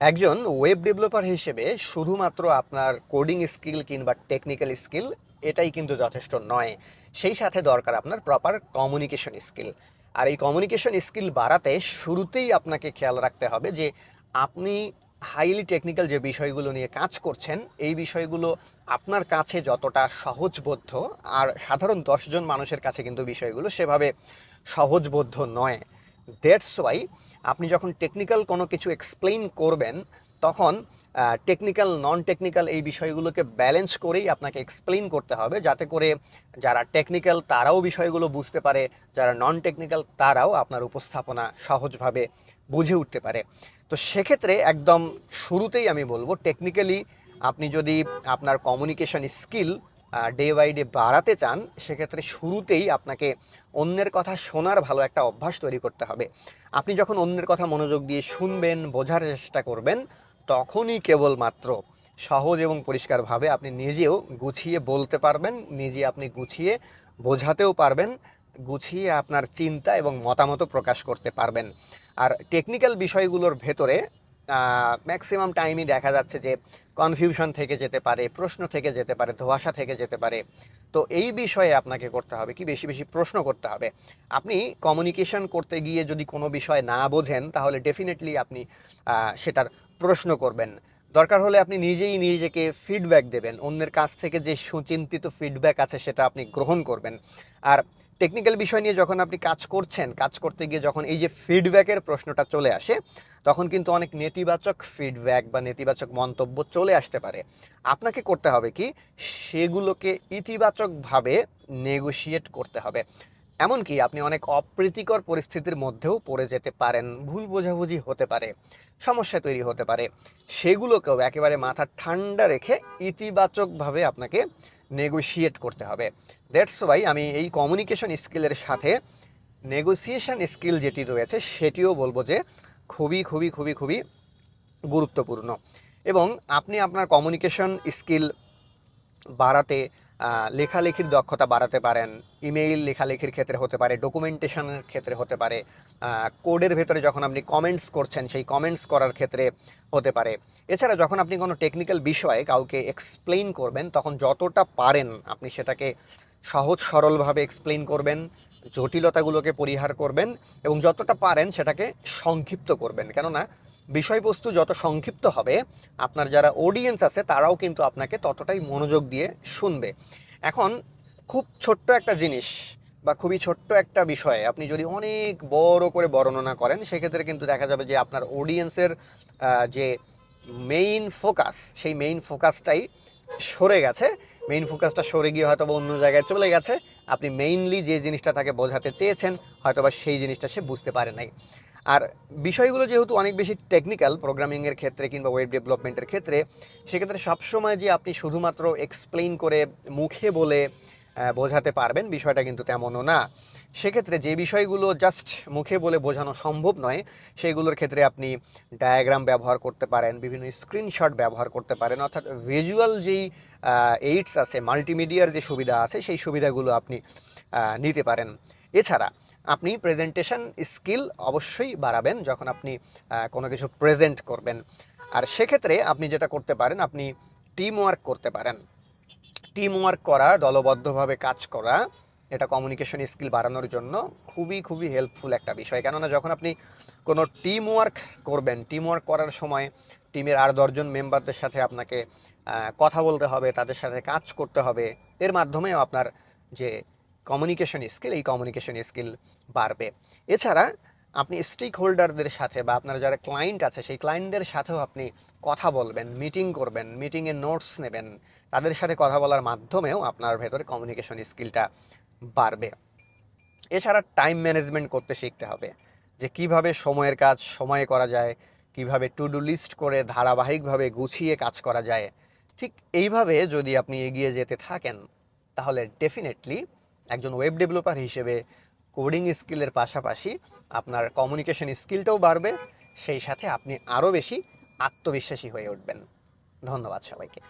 একজন web developer হিসেবে শুধুমাত্র আপনার কোডিং স্কিল কিংবা টেকনিক্যাল স্কিল এটাই কিন্তু যথেষ্ট নয়। সেই সাথে দরকার আপনার প্রপার কমিউনিকেশন স্কিল আর এই কমিউনিকেশন স্কিল বাড়াতে শুরুতেই আপনাকে খেয়াল রাখতে হবে যে আপনি হাইলি টেকনিক্যাল যে বিষয়গুলো নিয়ে কাজ করছেন, এই বিষয়গুলো আপনার কাছে যতটা সহজবোধ্য আর সাধারণ দশজন মানুষের কাছে কিন্তু বিষয়গুলো সেভাবে সহজবোধ্য নয়। দ্যাটস ওয়াই আপনি যখন টেকনিক্যাল কোনো কিছু এক্সপ্লেইন করবেন, তখন টেকনিক্যাল নন টেকনিক্যাল এই বিষয়গুলোকে ব্যালেন্স করেই আপনাকে এক্সপ্লেইন করতে হবে। যাতে করে যারা টেকনিক্যাল তারাও বিষয়গুলো বুঝতে পারে। যারা নন টেকনিক্যাল তারাও আপনার উপস্থাপনা সহজভাবে বুঝে উঠতে পারে। তো সেক্ষেত্রে একদম শুরুতেই আমি বলব টেকনিক্যালি আপনি যদি আপনার communication skill day by day বাড়াতে চান, সেক্ষেত্রে শুরুতেই আপনাকে অন্যের কথা শোনার ভালো একটা অভ্যাস তৈরি করতে হবে। আপনি যখন অন্যের কথা মনোযোগ দিয়ে শুনবেন, বোঝার চেষ্টা করবেন, তখনই কেবলমাত্র সহজ এবং পরিষ্কারভাবে আপনি নিজেও গুছিয়ে বলতে পারবেন, নিজে আপনি গুছিয়ে বোঝাতেও পারবেন, গুছিয়ে আপনার চিন্তা এবং মতামত প্রকাশ করতে পারবেন। আর টেকনিক্যাল বিষয়গুলোর ভেতরে ম্যাক্সিমাম টাইমই দেখা যাচ্ছে যে কনফিউশন থেকে যেতে পারে, প্রশ্ন থেকে যেতে পারে, ধোয়াশা থেকে যেতে পারে। তো এই বিষয়ে আপনাকে করতে হবে কি? বেশি বেশি প্রশ্ন করতে হবে। আপনি কমিউনিকেশন করতে গিয়ে যদি কোনো বিষয় না বোঝেন, তাহলে ডেফিনেটলি আপনি সেটার প্রশ্ন করবেন। দরকার হলে আপনি নিজেই নিজেকে ফিডব্যাক দেবেন। অন্যের কাছ থেকে যে সুচিন্তিত ফিডব্যাক আছে, সেটা আপনি গ্রহণ করবেন। আর টেকনিক্যাল বিষয় নিয়ে যখন আপনি কাজ করছেন, কাজ করতে গিয়ে যখন এই যে ফিডব্যাকের প্রশ্নটা চলে আসে, তখন কিন্তু অনেক নেতিবাচক ফিডব্যাক বা নেতিবাচক মন্তব্য চলে আসতে পারে। আপনাকে করতে হবে কি? সেগুলোকে ইতিবাচকভাবে নেগোশিয়েট করতে হবে। এমনকি আপনি অনেক অপ্রীতিকর পরিস্থিতির মধ্যেও পড়ে যেতে পারেন, ভুল বোঝাবুঝি হতে পারে, সমস্যা তৈরি হতে পারে। সেগুলোকেও একেবারে মাথা ঠান্ডা রেখে ইতিবাচকভাবে আপনাকে নেগোশিয়েট করতে হবে। দ্যাটস ওয়াই আমি এই কমিউনিকেশন স্কিলের সাথে নেগোসিয়েশন স্কিল যেটি রয়েছে, সেটিও বলব যে খুবই খুবই খুবই খুবই গুরুত্বপূর্ণ। এবং আপনি আপনার কমিউনিকেশন স্কিল বাড়াতে লেখালেখির দক্ষতা বাড়াতে পারেন, ইমেইল লেখালেখির ক্ষেত্রে হতে পারে, ডকুমেন্টেশনের ক্ষেত্রে হতে পারে কোডের ভেতরে যখন আপনি কমেন্টস করছেন, সেই কমেন্টস করার ক্ষেত্রে হতে পারে। এছাড়া যখন আপনি কোনো টেকনিক্যাল বিষয়ে কাউকে এক্সপ্লেইন করবেন, তখন যতটা পারেন আপনি সেটাকে সহজ সরলভাবে এক্সপ্লেইন করবেন, জটিলতাগুলোকে পরিহার করবেন এবং যতটা পারেন সেটাকে সংক্ষিপ্ত করবেন। কেননা বিষয়বস্তু যত সংক্ষিপ্ত হবে, আপনার যারা অডিয়েন্স আছে, তারাও কিন্তু আপনাকে ততটাই মনোযোগ দিয়ে শুনবে। এখন, খুব ছোট্ট একটা জিনিস বা খুবই ছোট্ট একটা বিষয়ে আপনি যদি অনেক বড় করে বর্ণনা করেন, সেক্ষেত্রে কিন্তু দেখা যাবে যে আপনার অডিয়েন্সের যে মেইন ফোকাস সেই মেইন ফোকাসটাই সরে গেছে। মেইন ফোকাসটা সরে গিয়ে হয়তো অন্য জায়গায় চলে গেছে। আপনি মেইনলি যে জিনিসটা তাকে বোঝাতে চেয়েছেন হয়তো বা সেই জিনিসটা সে বুঝতে পারে নাই। আর বিষয়গুলো যেহেতু অনেক বেশি টেকনিক্যাল প্রোগ্রামিংয়ের ক্ষেত্রে কিংবা ওয়েব ডেভেলপমেন্টের ক্ষেত্রে, সেক্ষেত্রে সবসময় যে আপনি শুধুমাত্র এক্সপ্লেইন করে মুখে বলে বোঝাতে পারবেন বিষয়টা কিন্তু তেমনও না। সেক্ষেত্রে যে বিষয়গুলো জাস্ট মুখে বলে বোঝানো সম্ভব নয়, সেগুলোর ক্ষেত্রে আপনি ডায়াগ্রাম ব্যবহার করতে পারেন, বিভিন্ন স্ক্রিনশট ব্যবহার করতে পারেন, অর্থাৎ ভিজুয়াল যেই এইডস আছে মাল্টিমিডিয়ার যে সুবিধা আছে, সেই সুবিধাগুলো আপনি নিতে পারেন। এছাড়া আপনি প্রেজেন্টেশন স্কিল অবশ্যই বাড়াবেন যখন আপনি কোনো কিছু প্রেজেন্ট করবেন। আর সেক্ষেত্রে আপনি যেটা করতে পারেন, আপনি টিম ওয়ার্ক করতে পারেন। টিম ওয়ার্ক করা, দলবদ্ধভাবে কাজ করা, এটা কমিউনিকেশন স্কিল বাড়ানোর জন্য খুবই খুবই হেল্পফুল একটা বিষয়। কেননা যখন আপনি কোনো টিম ওয়ার্ক করবেন টিম ওয়ার্ক করার সময় টিমের আর দশজন মেম্বারদের সাথে আপনাকে কথা বলতে হবে, তাদের সাথে কাজ করতে হবে, এর মাধ্যমেও আপনার যে কমিউনিকেশন স্কিল এই কমিউনিকেশন স্কিল বাড়বে। এছাড়া আপনি স্টেক হোল্ডারদের সাথে বা আপনার যারা ক্লায়েন্ট আছে, সেই ক্লায়েন্টদের সাথেও আপনি কথা বলবেন মিটিং করবেন মিটিংয়ে নোটস নেবেন। তাদের সাথে কথা বলার মাধ্যমেও আপনার ভেতরে কমিউনিকেশন স্কিলটা বাড়বে। এছাড়া টাইম ম্যানেজমেন্ট করতে শিখতে হবে, যে কীভাবে সময়ের কাজ সময়ে করা যায়, কীভাবে টু ডু লিস্ট করে ধারাবাহিকভাবে গুছিয়ে কাজ করা যায়। ঠিক এইভাবে যদি আপনি এগিয়ে যেতে থাকেন, তাহলে ডেফিনেটলি একজন ওয়েব ডেভেলপার হিসেবে কোডিং স্কিলের পাশাপাশি আপনার কমিউনিকেশন স্কিলটাও বাড়বে, সেই সাথে আপনি আরও বেশি আত্মবিশ্বাসী হয়ে উঠবেন। ধন্যবাদ সবাইকে।